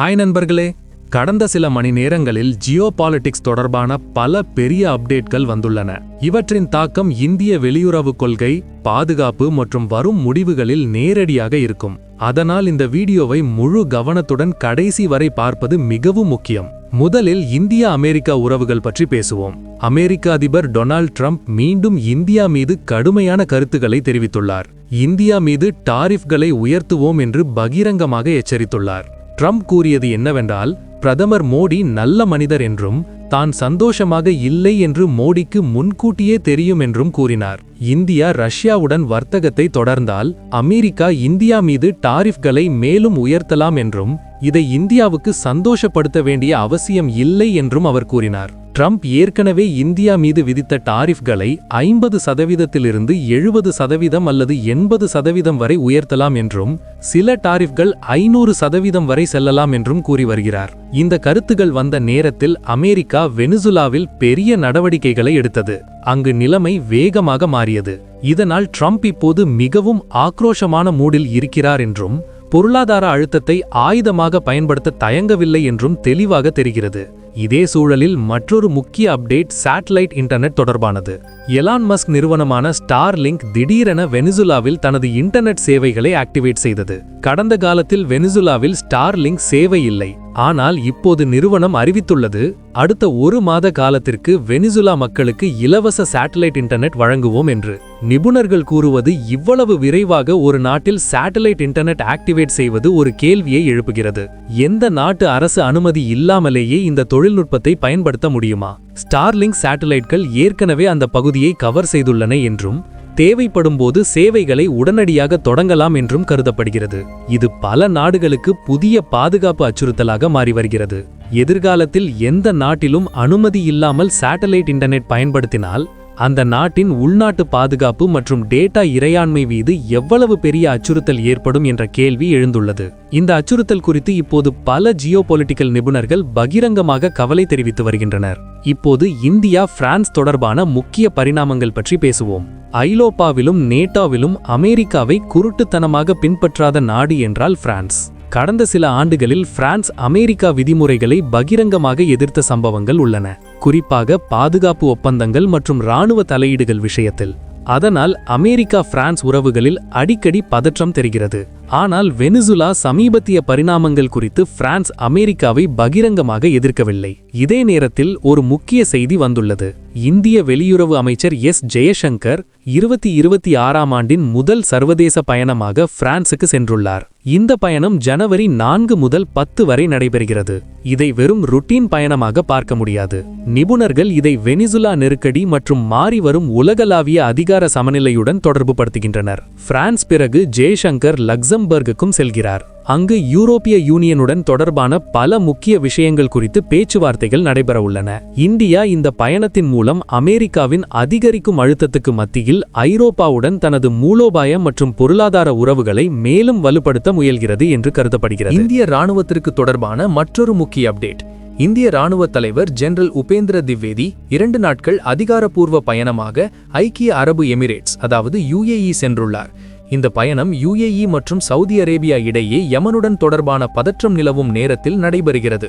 Hi நண்பர்களே. கடந்த சில மணி நேரங்களில் ஜியோ பாலிடிக்ஸ் தொடர்பான பல பெரிய அப்டேட்கள் வந்துள்ளன. இவற்றின் தாக்கம் இந்திய வெளியுறவு கொள்கை பாதுகாப்பு மற்றும் வரும் முடிவுகளில் நேரடியாக இருக்கும். அதனால் இந்த வீடியோவை முழு கவனத்துடன் கடைசி வரை பார்ப்பது மிகவும் முக்கியம். முதலில் இந்திய அமெரிக்கா உறவுகள் பற்றி பேசுவோம். அமெரிக்க அதிபர் டொனால்ட் ட்ரம்ப் மீண்டும் இந்தியா மீது கடுமையான கருத்துக்களை தெரிவித்துள்ளார். இந்தியா மீது டாரிஃப்களை உயர்த்துவோம் என்று பகிரங்கமாக எச்சரித்துள்ளார். ட்ரம்ப் கூறியது என்னவென்றால் பிரதமர் மோடி நல்ல மனிதர் என்றும் தான் சந்தோஷமாக இல்லை என்று மோடிக்கு முன்கூட்டியே தெரியும் என்றும் கூறினார். இந்தியா ரஷ்யாவுடன் வர்த்தகத்தை தொடர்ந்தால் அமெரிக்கா இந்தியா மீது டாரிஃப்களை மேலும் உயர்த்தலாம் என்றும் இதை இந்தியாவுக்கு சந்தோஷப்படுத்த வேண்டிய அவசியம் இல்லை என்றும் அவர் கூறினார். ட்ரம்ப் ஏற்கனவே இந்தியா மீது விதித்த டாரிஃப்களை ஐம்பது சதவீதத்திலிருந்து எழுபது சதவீதம் அல்லது எண்பது சதவீதம் வரை உயர்த்தலாம் என்றும் சில டாரிஃப்கள் ஐநூறு சதவீதம் வரை செல்லலாம் என்றும் கூறி வருகிறார். இந்த கருத்துகள் வந்த நேரத்தில் அமெரிக்கா வெனிசுலாவில் பெரிய நடவடிக்கைகளை எடுத்தது. அங்கு நிலைமை வேகமாக மாறியது. இதனால் ட்ரம்ப் இப்போது மிகவும் ஆக்ரோஷமான மூடில் இருக்கிறார் என்றும் பொருளாதார அழுத்தத்தை ஆயுதமாக பயன்படுத்த தயங்கவில்லை என்றும் தெளிவாக தெரிகிறது. இதே சூழலில் மற்றொரு முக்கிய அப்டேட் சேட்டலைட் இன்டர்நெட் தொடர்பானது. எலான் மஸ்க் நிறுவனமான ஸ்டார் லிங்க் திடீரென வெனிசுலாவில் தனது இன்டர்நெட் சேவைகளை ஆக்டிவேட் செய்தது. கடந்த காலத்தில் வெனிசுலாவில் ஸ்டார் லிங்க் சேவை இல்லை. ஆனால் இப்போது நிறுவனம் அறிவித்துள்ளது அடுத்த ஒரு மாத காலத்திற்கு வெனிசுலா மக்களுக்கு இலவச சேட்டலைட் இன்டர்நெட் வழங்குவோம் என்று. நிபுணர்கள் கூறுவது இவ்வளவு விரைவாக ஒரு நாட்டில் சேட்டலைட் இன்டர்நெட் ஆக்டிவேட் செய்வது ஒரு கேள்வியை எழுப்புகிறது. எந்த நாட்டு அரசு அனுமதி இல்லாமலேயே இந்த தொழில்நுட்பத்தை பயன்படுத்த முடியுமா? ஸ்டார்லிங்க் சேட்டலைட்கள் ஏற்கனவே அந்த பகுதியை கவர் செய்துள்ளன என்றும் தேவைப்படும்போது சேவைகளை உடனடியாக தொடங்கலாம் என்றும் கருதப்படுகிறது. இது பல நாடுகளுக்கு புதிய பாதுகாப்பு அச்சுறுத்தலாக மாறி வருகிறது. எதிர்காலத்தில் எந்த நாட்டிலும் அனுமதி இல்லாமல் சேட்டலைட் இன்டர்நெட் பயன்படுத்தினால் அந்த நாட்டின் உள்நாட்டு பாதுகாப்பு மற்றும் டேட்டா இறையாண்மை மீது எவ்வளவு பெரிய அச்சுறுத்தல் ஏற்படும் என்ற கேள்வி எழுந்துள்ளது. இந்த அச்சுறுத்தல் குறித்து இப்போது பல ஜியோ நிபுணர்கள் பகிரங்கமாக கவலை தெரிவித்து வருகின்றனர். இப்போது இந்தியா பிரான்ஸ் தொடர்பான முக்கிய பரிணாமங்கள் பற்றி பேசுவோம். ஐலோப்பாவிலும் நேட்டோவிலும் அமெரிக்காவை குருட்டுத்தனமாக பின்பற்றாத நாடு என்றால் பிரான்ஸ். கடந்த சில ஆண்டுகளில் பிரான்ஸ் அமெரிக்கா விதிமுறைகளை பகிரங்கமாக எதிர்த்த சம்பவங்கள் உள்ளன. குறிப்பாக பாதுகாப்பு ஒப்பந்தங்கள் மற்றும் இராணுவ தலையீடுகள் விஷயத்தில். அதனால் அமெரிக்கா பிரான்ஸ் உறவுகளில் அடிக்கடி பதற்றம் தெரிகிறது. ஆனால் வெனிசுலா சமீபத்திய பரிணாமங்கள் குறித்து பிரான்ஸ் அமெரிக்காவை பகிரங்கமாக எதிர்க்கவில்லை. இதே நேரத்தில் ஒரு முக்கிய செய்தி வந்துள்ளது. இந்திய வெளியுறவு அமைச்சர் எஸ். ஜெயசங்கர் இருபத்தி இருபத்தி ஆறாம் ஆண்டின் முதல் சர்வதேச பயணமாக பிரான்சுக்கு சென்றுள்ளார். இந்த பயணம் ஜனவரி நான்கு முதல் பத்து வரை நடைபெறுகிறது. இதை வெறும் ருட்டீன் பயணமாக பார்க்க முடியாது. நிபுணர்கள் இதை வெனிசுலா நெருக்கடி மற்றும் மாறி வரும் உலகளாவிய அதிகார சமநிலையுடன் தொடர்புபடுத்துகின்றனர். பிரான்ஸ் பிறகு ஜெய்சங்கர் லக்சம்பர்குக்கும் செல்கிறார். அங்கு யூரோப்பிய யூனியனுடன் தொடர்பான பல முக்கிய விஷயங்கள் குறித்து பேச்சுவார்த்தைகள் நடைபெறவுள்ளன இந்தியா இந்த பயணத்தின் மூலம் அமெரிக்காவின் அதிகரிக்கும் அழுத்தத்துக்கு மத்தியில் ஐரோப்பாவுடன் தனது மூலோபாய மற்றும் பொருளாதார உறவுகளை மேலும் வலுப்படுத்த முயல்கிறது என்று கருதப்படுகிறது. இந்திய ராணுவத்திற்கு தொடர்பான மற்றொரு முக்கிய அப்டேட். இந்திய ராணுவ தலைவர் ஜெனரல் உபேந்திர திவ்வேதி இரண்டு நாட்கள் அதிகாரப்பூர்வ பயணமாக ஐக்கிய அரபு எமிரேட்ஸ் அதாவது யுஏஇ சென்றுள்ளார். இந்த பயணம் யுஏஇ மற்றும் சவுதி அரேபியா இடையே யமனுடன் தொடர்பான பதற்றம் நிலவும் நேரத்தில் நடைபெறுகிறது.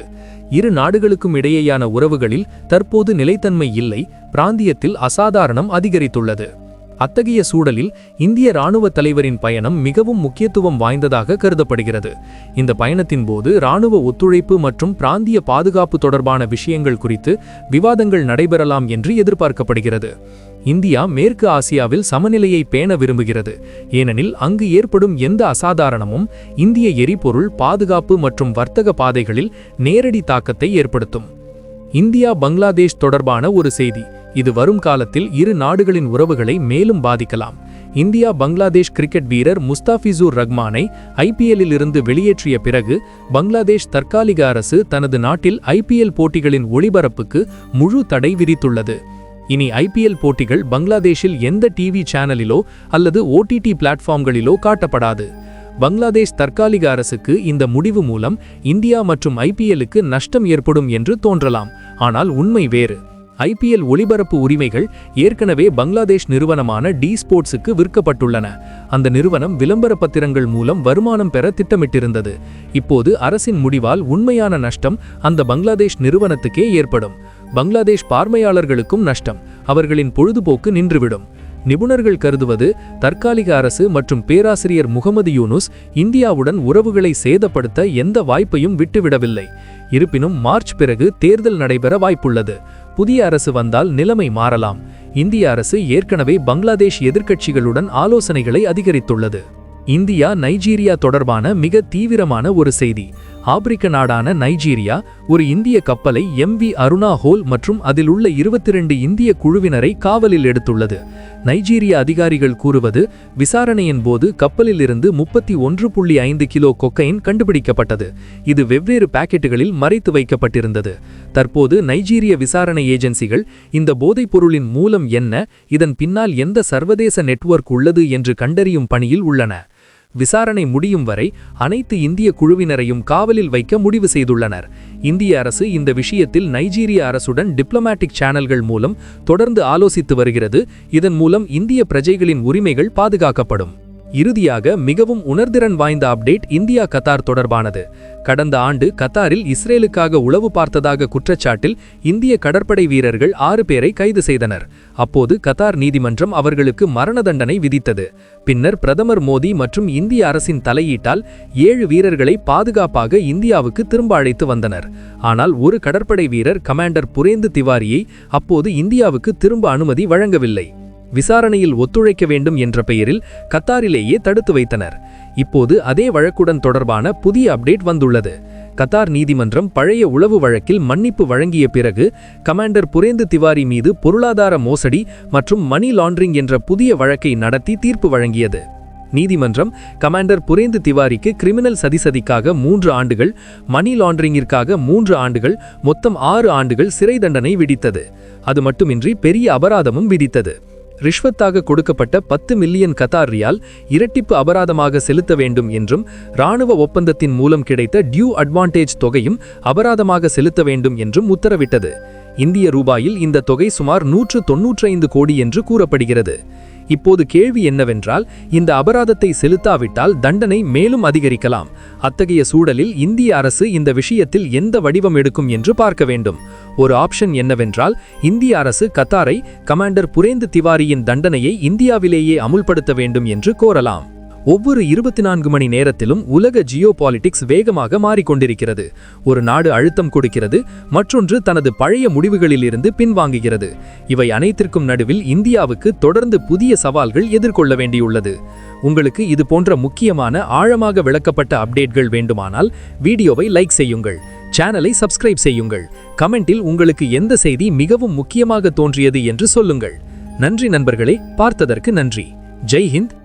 இரு நாடுகளுக்கும் இடையேயான உறவுகளில் தற்போது நிலைத்தன்மை இல்லை பிராந்தியத்தில் அசாதாரணம் அதிகரித்துள்ளது. அத்தகைய சூழலில் இந்திய ராணுவ தலைவரின் பயணம் மிகவும் முக்கியத்துவம் வாய்ந்ததாக கருதப்படுகிறது. இந்த பயணத்தின் போது ராணுவ ஒத்துழைப்பு மற்றும் பிராந்திய பாதுகாப்பு தொடர்பான விஷயங்கள் குறித்து விவாதங்கள் நடைபெறலாம் என்று எதிர்பார்க்கப்படுகிறது. இந்தியா மேற்கு ஆசியாவில் சமநிலையை பேண விரும்புகிறது. ஏனெனில் அங்கு ஏற்படும் எந்த அசாதாரணமும் இந்திய எரிபொருள் பாதுகாப்பு மற்றும் வர்த்தக பாதைகளில் நேரடி தாக்கத்தை ஏற்படுத்தும். இந்தியா பங்களாதேஷ் தொடர்பான ஒரு செய்தி. இது வரும் காலத்தில் இரு நாடுகளின் உறவுகளை மேலும் பாதிக்கலாம். இந்தியா பங்களாதேஷ் கிரிக்கெட் வீரர் முஸ்தாஃபிசூர் ரஹ்மானை ஐபிஎல்லில் இருந்து வெளியேற்றிய பிறகு பங்களாதேஷ் தற்காலிக அரசு தனது நாட்டில் ஐபிஎல் போட்டிகளின் ஒளிபரப்புக்கு முழு தடை விதித்துள்ளது. இனி ஐபிஎல் போட்டிகள் பங்களாதேஷில் எந்த டிவி சேனலிலோ அல்லது ஓடிடி பிளாட்ஃபார்ம்களிலோ காட்டப்படாது. பங்களாதேஷ் தற்காலிக அரசுக்கு இந்த முடிவு மூலம் இந்தியா மற்றும் ஐபிஎல்லுக்கு நஷ்டம் ஏற்படும் என்று தோன்றலாம். ஆனால் உண்மை வேறு. ஐபிஎல் ஒளிபரப்பு உரிமைகள் ஏற்கனவே பங்களாதேஷ் நிறுவனமான டி ஸ்போர்ட்ஸுக்கு விற்கப்பட்டுள்ளன. அந்த நிறுவனம் விளம்பர பத்திரங்கள் மூலம் வருமானம் பெற திட்டமிட்டிருந்தது. இப்போது அரசின் முடிவால் உண்மையான நஷ்டம் அந்த பங்களாதேஷ் நிறுவனத்துக்கே ஏற்படும். பங்களாதேஷ் பார்மையாளர்களுக்கும் நஷ்டம். அவர்களின் பொழுதுபோக்கு நின்றுவிடும். நிபுணர்கள் கருதுவது தற்காலிக அரசு மற்றும் பேராசிரியர் முகமது யூனுஸ் இந்தியாவுடன் உறவுகளை சேதப்படுத்த எந்த வாய்ப்பையும் விட்டுவிடவில்லை. இருப்பினும் மார்ச் பிறகு தேர்தல் நடைபெற வாய்ப்புள்ளது. புதிய அரசு வந்தால் நிலைமை மாறலாம். இந்திய அரசு ஏற்கனவே பங்களாதேஷ் எதிர்க்கட்சிகளுடன் ஆலோசனைகளை அதிகரித்துள்ளது. இந்தியா நைஜீரியா தொடர்பான மிக தீவிரமான ஒரு செய்தி. ஆப்பிரிக்க நாடான நைஜீரியா ஒரு இந்திய கப்பலை எம்வி அருணா ஹோல் மற்றும் அதில் உள்ள இருபத்தி ரெண்டு இந்திய குழுவினரை காவலில் எடுத்துள்ளது. நைஜீரிய அதிகாரிகள் கூறுவது விசாரணையின் போது கப்பலில் இருந்து முப்பத்தி ஒன்று புள்ளி ஐந்து கிலோ கொக்கைன் கண்டுபிடிக்கப்பட்டது. இது வெவ்வேறு பாக்கெட்டுகளில் மறைத்து வைக்கப்பட்டிருந்தது. தற்போது நைஜீரிய விசாரணை ஏஜென்சிகள் இந்த போதைப் பொருளின் மூலம் என்ன இதன் பின்னால் எந்த சர்வதேச நெட்வொர்க் உள்ளது என்று கண்டறியும் பணியில் உள்ளன. விசாரணை முடியும் வரை அனைத்து இந்திய குழுவினரையும் காவலில் வைக்க முடிவு செய்துள்ளனர். இந்திய அரசு இந்த விஷயத்தில் நைஜீரிய அரசுடன் டிப்ளமேட்டிக் சேனல்கள் மூலம் தொடர்ந்து ஆலோசித்து வருகிறது. இதன் மூலம் இந்திய பிரஜைகளின் உரிமைகள் பாதுகாக்கப்படும். இறுதியாக மிகவும் உணர்திறன் வாய்ந்த அப்டேட் இந்தியா கத்தார் தொடர்பானது. கடந்த ஆண்டு கத்தாரில் இஸ்ரேலுக்காக உளவு பார்த்ததாக குற்றச்சாட்டில் இந்திய கடற்படை வீரர்கள் ஆறு பேரை கைது செய்தனர். அப்போது கத்தார் நீதிமன்றம் அவர்களுக்கு மரண தண்டனை விதித்தது. பின்னர் பிரதமர் மோடி மற்றும் இந்திய அரசின் தலையீட்டால் ஏழு வீரர்களை பாதுகாப்பாக இந்தியாவுக்கு திரும்ப அழைத்து வந்தனர். ஆனால் ஒரு கடற்படை வீரர் கமாண்டர் புரேந்து திவாரியை அப்போது இந்தியாவுக்கு திரும்ப அனுமதி வழங்கவில்லை. விசாரணையில் ஒத்துழைக்க வேண்டும் என்ற பெயரில் கத்தாரிலேயே தடுத்து வைத்தனர். இப்போது அதே வழக்குடன் தொடர்பான புதிய அப்டேட் வந்துள்ளது. கத்தார் நீதிமன்றம் பழைய உளவு வழக்கில் மன்னிப்பு வழங்கிய பிறகு கமாண்டர் புரேந்து திவாரி மீது பொருளாதார மோசடி மற்றும் மணி லாண்டரிங் என்ற புதிய வழக்கை நடத்தி தீர்ப்பு வழங்கியது. நீதிமன்றம் கமாண்டர் புரேந்து திவாரிக்கு கிரிமினல் சதிசதிக்காக மூன்று ஆண்டுகள் மணி லாண்டரிங்கிற்காக மூன்று ஆண்டுகள் மொத்தம் ஆறு ஆண்டுகள் சிறை தண்டனை விதித்தது. அது மட்டுமின்றி பெரிய அபராதமும் விதித்தது. ரிஷ்வத்தாக கொடுக்கப்பட்ட பத்து மில்லியன் கத்தார் ரியால் இரட்டிப்பு அபராதமாக செலுத்த வேண்டும் என்றும் இராணுவ ஒப்பந்தத்தின் மூலம் கிடைத்த டியூ அட்வான்டேஜ் தொகையும் அபராதமாக செலுத்த வேண்டும் என்றும் உத்தரவிட்டது. இந்திய ரூபாயில் இந்த தொகை சுமார் நூற்று தொன்னூற்றைந்து கோடி என்று கூறப்படுகிறது. இப்போது கேள்வி என்னவென்றால் இந்த அபராதத்தை செலுத்தாவிட்டால் தண்டனை மேலும் அதிகரிக்கலாம். அத்தகைய சூழலில் இந்திய அரசு இந்த விஷயத்தில் எந்த வடிவம் எடுக்கும் என்று பார்க்க வேண்டும். ஒரு ஆப்ஷன் என்னவென்றால் இந்திய அரசு கத்தாரை கமாண்டர் புரேந்து திவாரியின் தண்டனையை இந்தியாவிலேயே அமுல்படுத்த வேண்டும் என்று கோரலாம். ஒவ்வொரு இருபத்தி நான்கு மணி நேரத்திலும் உலக ஜியோ பாலிடிக்ஸ் வேகமாக மாறிக்கொண்டிருக்கிறது. ஒரு நாடு அழுத்தம் கொடுக்கிறது மற்றொன்று தனது பழைய முடிவுகளிலிருந்து பின்வாங்குகிறது. இவை அனைத்திற்கும் நடுவில் இந்தியாவுக்கு தொடர்ந்து புதிய சவால்கள் எதிர்கொள்ள வேண்டியுள்ளது. உங்களுக்கு இது போன்ற முக்கியமான ஆழமாக விளக்கப்பட்ட அப்டேட்கள் வேண்டுமானால் வீடியோவை லைக் செய்யுங்கள் சேனலை சப்ஸ்கிரைப் செய்யுங்கள். கமெண்டில் உங்களுக்கு எந்த செய்தி மிகவும் முக்கியமாக தோன்றியது என்று சொல்லுங்கள். நன்றி நண்பர்களே பார்த்ததற்கு நன்றி. ஜெய் ஹிந்த்.